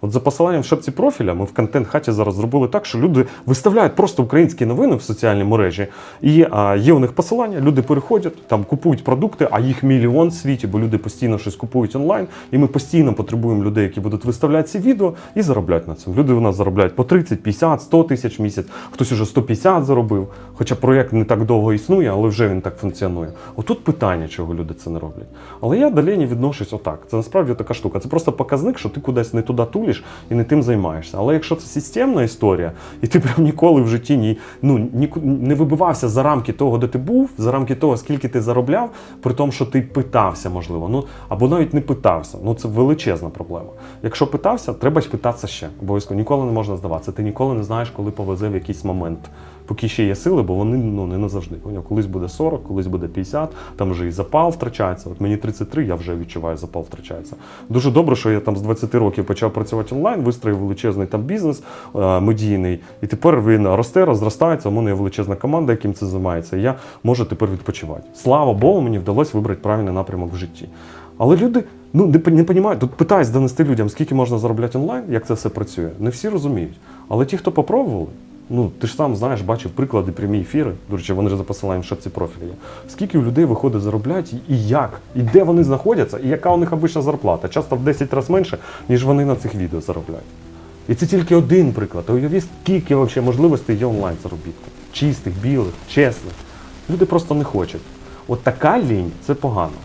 От за посиланням в шапці профіля ми в контент-хаті зараз зробили так, що люди виставляють просто українські новини в соціальній мережі, і а, є у них посилання, люди переходять, там купують продукти, а їх мільйон в світі, бо люди постійно щось купують онлайн, і ми постійно потребуємо людей, які будуть виставляти ці відео і заробляти на цьому. Люди у нас заробляють по 30, 50, 100 тисяч в місяць, хтось уже 150 заробив. Хоча проєкт не так довго існує, але вже він так функціонує. Отут питання, чого люди це не роблять. Але я до лені відношусь отак. Це насправді така штука. Це просто показник, що ти кудись не туди тулиш і не тим займаєшся. Але якщо це системна історія, і ти прям ніколи в житті ні, ну, ні, не вибивався за рамки того, де ти був, за рамки того, скільки ти заробляв, при тому, що ти питався, можливо, ну або навіть не питався. Ну це величезна проблема. Якщо питався, треба питатися ще. Обов'язково ніколи не можна здаватися. Ти ніколи не знаєш, коли повезе в якийсь момент. Поки ще є сили, бо вони ну не назавжди. Поняв? Колись буде 40, колись буде 50, там вже і запал втрачається. От мені 33, я вже відчуваю, запал втрачається. Дуже добре, що я там з 20 років почав працювати онлайн, вистроїв величезний там бізнес е, медійний, і тепер він росте, розростається. У мене є величезна команда, яким це займається. І я можу тепер відпочивати. Слава Богу, мені вдалося вибрати правильний напрямок в житті. Але люди ну не, не розуміють, тут питаюсь донести людям, скільки можна заробляти онлайн, як це все працює. Не всі розуміють. Але ті, хто попробували, ну ти ж сам знаєш, бачив приклади, прямі ефіри. До речі, вони ж за посиланням в шапці профілі є. Скільки у людей виходить заробляти і як, і де вони знаходяться, і яка у них обична зарплата. Часто в 10 разів менше, ніж вони на цих відео заробляють. І це тільки один приклад. А уявіть, скільки взагалі можливостей є онлайн заробітку. Чистих, білих, чесних. Люди просто не хочуть. От така лінь це погано.